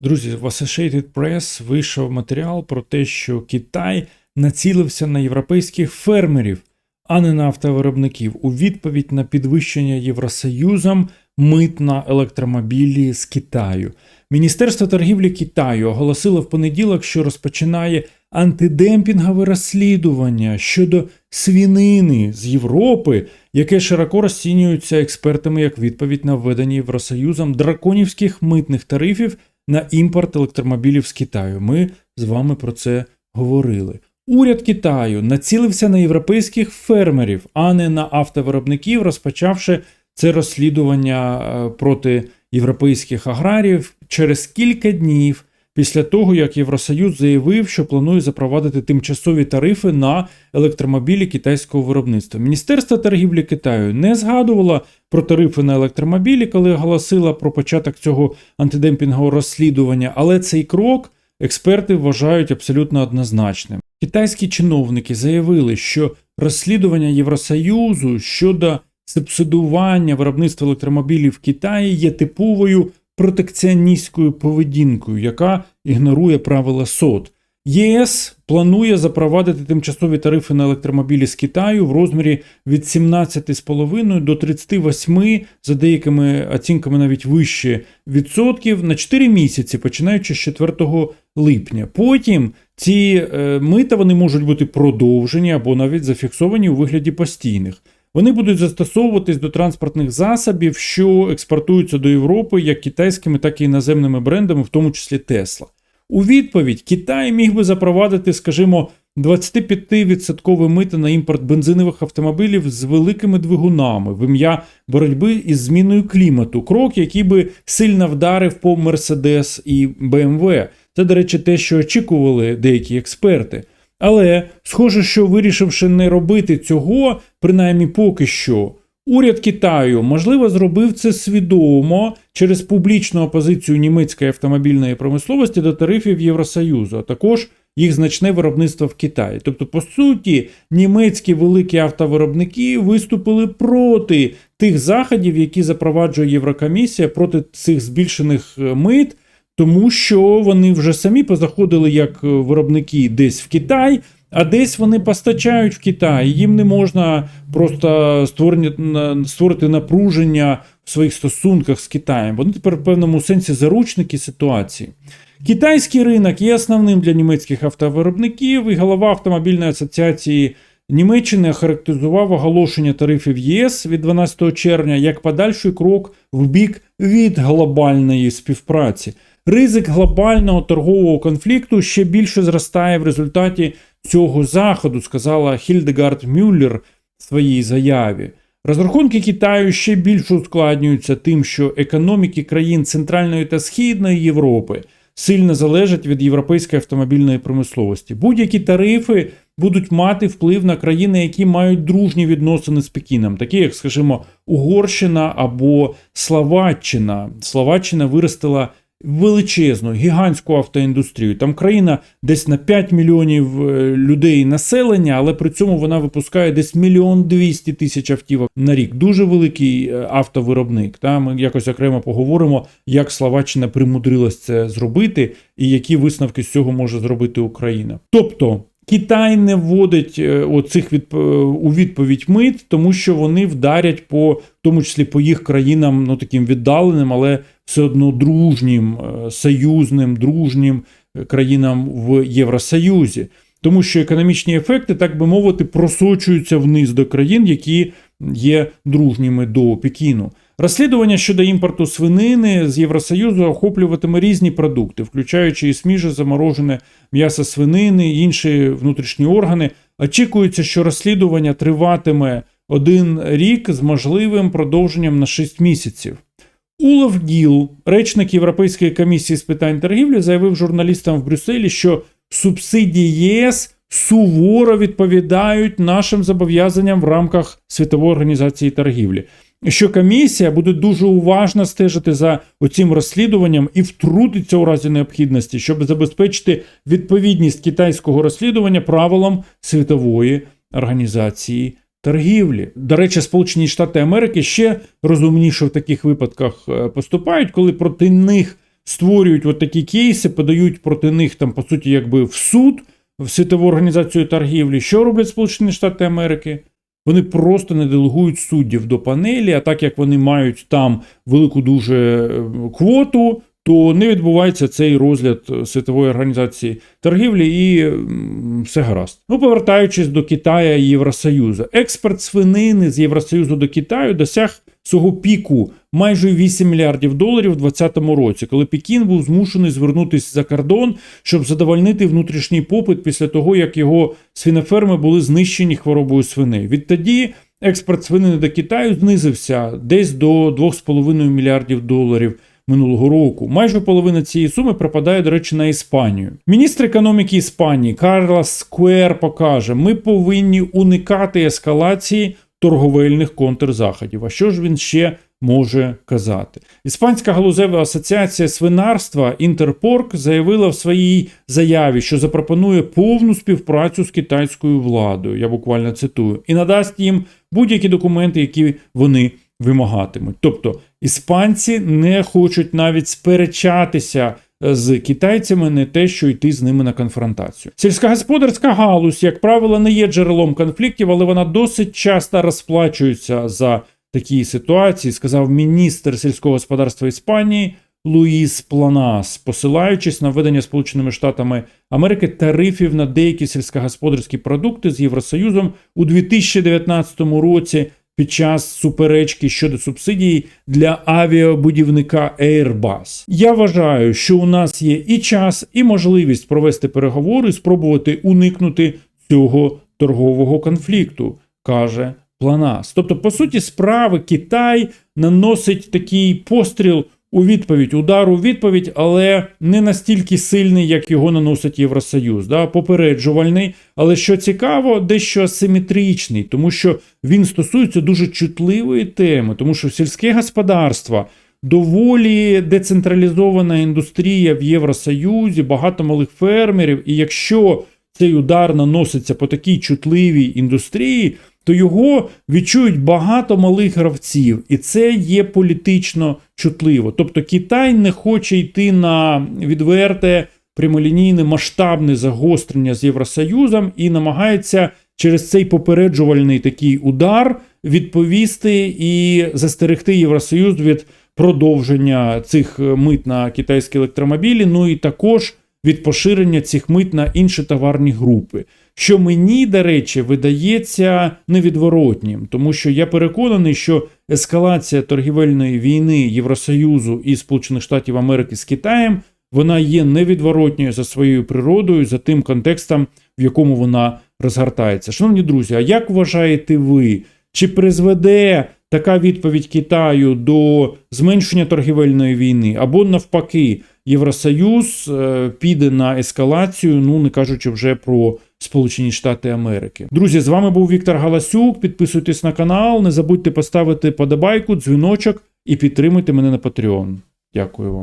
Друзі, в Associated Press вийшов матеріал про те, що Китай націлився на європейських фермерів, а не на автовиробників, у відповідь на підвищення Євросоюзом мит на електромобілі з Китаю. Міністерство торгівлі Китаю оголосило в понеділок, що розпочинає антидемпінгове розслідування щодо свінини з Європи, яке широко розцінюється експертами як відповідь на введення Євросоюзом драконівських митних тарифів на імпорт електромобілів з Китаю. Ми з вами про це говорили. Уряд Китаю націлився на європейських фермерів, а не на автовиробників, розпочавши це розслідування е, проти європейських аграріїв через кілька днів після того, як Євросоюз заявив, що планує запровадити тимчасові тарифи на електромобілі китайського виробництва. Міністерство торгівлі Китаю не згадувало про тарифи на електромобілі, коли оголосила про початок цього антидемпінгового розслідування, але цей крок експерти вважають абсолютно однозначним. Китайські чиновники заявили, що розслідування Євросоюзу щодо субсидування виробництва електромобілів в Китаї є типовою протекціоністською поведінкою, яка ігнорує правила СОД. ЄС планує запровадити тимчасові тарифи на електромобілі з Китаю в розмірі від 17,5 до 38, за деякими оцінками навіть вище відсотків на 4 місяці, починаючи з 4 липня. Потім ці е, мита вони можуть бути продовжені або навіть зафіксовані у вигляді постійних. Вони будуть застосовуватись до транспортних засобів, що експортуються до Європи як китайськими, так і іноземними брендами, в тому числі Тесла. У відповідь Китай міг би запровадити, скажімо, 25% мита на імпорт бензинових автомобілів з великими двигунами в ім'я боротьби із зміною клімату, крок, який би сильно вдарив по Мерседес і БМВ. Це, до речі, те, що очікували деякі експерти. Але схоже, що вирішивши не робити цього, принаймні поки що, уряд Китаю можливо зробив це свідомо через публічну опозицію німецької автомобільної промисловості до тарифів Євросоюзу, а також їх значне виробництво в Китаї. Тобто, по суті, німецькі великі автовиробники виступили проти тих заходів, які запроваджує Єврокомісія, проти цих збільшених е, мит. Тому що вони вже самі позаходили як виробники десь в Китай, а десь вони постачають в Китай. Їм не можна просто створити напруження в своїх стосунках з Китаєм. Вони тепер в певному сенсі заручники ситуації. Китайський ринок є основним для німецьких автовиробників, і голова автомобільної асоціації Німеччини характеризував оголошення тарифів ЄС від 12 червня як подальший крок в бік від глобальної співпраці. Ризик глобального торгового конфлікту ще більше зростає в результаті цього заходу, сказала Хільдегард Мюллер в своїй заяві. Розрахунки Китаю ще більше ускладнюються тим, що економіки країн Центральної та Східної Європи сильно залежать від європейської автомобільної промисловості. Будь-які тарифи будуть мати вплив на країни, які мають дружні відносини з Пекіном, такі як, скажімо, Угорщина або Словаччина. Словаччина виростила величезну гігантську автоіндустрію. Там країна десь на 5 мільйонів е, людей населення, але при цьому вона випускає десь мільйон двісті тисяч автівок на рік. Дуже великий е, автовиробник. Та ми якось окремо поговоримо, як Словаччина примудрилась це зробити, і які висновки з цього може зробити Україна. Тобто. Китай не вводить е, оцих від, у відповідь мит, тому що вони вдарять по в тому числі по їх країнам, ну таким віддаленим, але все одно дружнім, е, союзним, дружнім е, країнам в Євросоюзі. Тому що економічні ефекти, так би мовити, просочуються вниз до країн, які є дружніми до Пекіну. Розслідування щодо імпорту свинини з Євросоюзу охоплюватиме різні продукти, включаючи і сміже заморожене м'ясо свинини, інші внутрішні органи. Очікується, що розслідування триватиме один рік з можливим продовженням на 6 місяців. Улов Гіл, речник Європейської комісії з питань торгівлі, заявив журналістам в Брюсселі, що субсидії ЄС суворо відповідають нашим зобов'язанням в рамках світової організації торгівлі. Що комісія буде дуже уважно стежити за оцим розслідуванням і втрутиться у разі необхідності, щоб забезпечити відповідність китайського розслідування правилам світової організації торгівлі. До речі, Сполучені Штати Америки ще розумніше в таких випадках е, поступають, коли проти них створюють от такі кейси, подають проти них там, по суті, якби в суд, в світову організацію торгівлі. Що роблять Сполучені Штати Америки? Вони просто не делегують суддів до панелі, а так як вони мають там велику дуже е, квоту, то не відбувається цей розгляд світової організації торгівлі і все гаразд. Ну, повертаючись до Китая і Євросоюзу, експорт свинини з Євросоюзу до Китаю досяг свого піку майже 8 мільярдів доларів у 2020 році, коли Пекін був змушений звернутися за кордон, щоб задовольнити внутрішній попит після того, як його свиноферми були знищені хворобою свиней. Відтоді експорт свинини до Китаю знизився десь до 2,5 мільярдів доларів минулого року. Майже половина цієї суми припадає, до речі, на Іспанію. Міністр економіки Іспанії Карлос Сквер покаже: ми повинні уникати ескалації торговельних контрзаходів. А що ж він ще може казати? Іспанська галузева асоціація свинарства Інтерпорк заявила в своїй заяві, що запропонує повну співпрацю з китайською владою. Я буквально цитую, і надасть їм будь-які документи, які вони вимагатимуть. Тобто іспанці не хочуть навіть сперечатися з китайцями, не те, що йти з ними на конфронтацію. Сільськогосподарська галузь, як правило, не є джерелом конфліктів, але вона досить часто розплачується за такі ситуації, сказав міністр сільського господарства Іспанії. Луїс Планас, посилаючись на введення Сполученими Штатами Америки тарифів на деякі сільськогосподарські продукти з Євросоюзом у 2019 році під час суперечки щодо субсидій для авіабудівника Airbus. Я вважаю, що у нас є і час, і можливість провести переговори, спробувати уникнути цього торгового конфлікту, каже Планас. Тобто, по суті, справи Китай наносить такий постріл у відповідь, удар у відповідь, але не настільки сильний, як його наносить Євросоюз. Да? Попереджувальний, але що цікаво, дещо асиметричний, тому що він стосується дуже чутливої теми, тому що сільське господарство. Доволі децентралізована індустрія в Євросоюзі, багато малих фермерів. І якщо цей удар наноситься по такій чутливій індустрії, то його відчують багато малих гравців, і це є політично чутливо. Тобто Китай не хоче йти на відверте прямолінійне масштабне загострення з Євросоюзом і намагається через цей попереджувальний такий удар відповісти і застерегти Євросоюз від продовження цих мит на китайські електромобілі. Ну і також від поширення цих мит на інші товарні групи. Що мені, до речі, видається невідворотнім, тому що я переконаний, що ескалація торгівельної війни Євросоюзу і Сполучених Штатів Америки з Китаєм вона є невідворотньою за своєю природою, за тим контекстом, в якому вона розгортається. Шановні друзі, а як вважаєте ви, чи призведе така відповідь Китаю до зменшення торгівельної війни, або навпаки, Євросоюз е, піде на ескалацію, ну не кажучи вже про Сполучені Штати Америки. Друзі, з вами був Віктор Галасюк. Підписуйтесь на канал, не забудьте поставити подобайку, дзвіночок і підтримуйте мене на Patreon. Дякую вам.